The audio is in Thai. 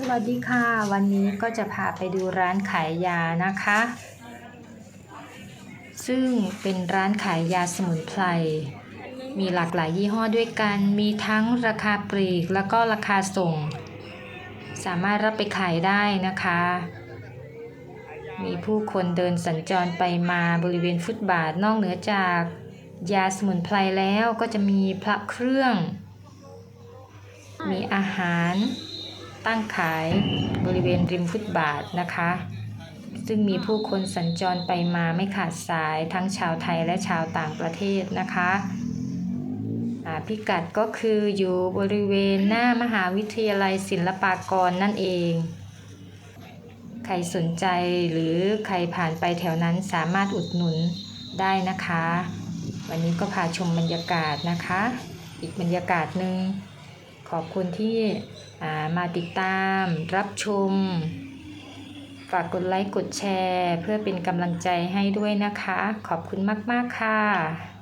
สวัสดีค่ะ วันนี้ก็จะพาไปดูร้านขายยานะคะ ซึ่งเป็นร้านขายยาสมุนไพรมีหลากหลายยี่ห้อด้วยกัน มีทั้งราคาปลีกแล้วก็ราคาส่ง สามารถรับไปขายได้นะคะ มีผู้คนเดินสัญจรไปมาบริเวณฟุตบาทนอกเหนือจากยาสมุนไพรแล้วก็จะมีพระเครื่อง มีอาหาร ตั้งขายบริเวณริมฟุตบาทนะคะ ซึ่งมีผู้คนสัญจรไปมาไม่ขาดสายทั้งชาวไทยและชาวต่างประเทศนะคะพิกัดก็คืออยู่บริเวณหน้ามหาวิทยาลัยศิลปากรนั่นเอง ใครสนใจหรือใครผ่านไปแถวนั้นสามารถอุดหนุนได้นะคะ วันนี้ก็พาชมบรรยากาศนะคะ อีกบรรยากาศหนึ่ง ขอบคุณที่มาติดตามรับชม ฝากกดไลค์กดแชร์ เพื่อเป็นกำลังใจให้ด้วยนะคะ ขอบคุณมาก ๆ ค่ะ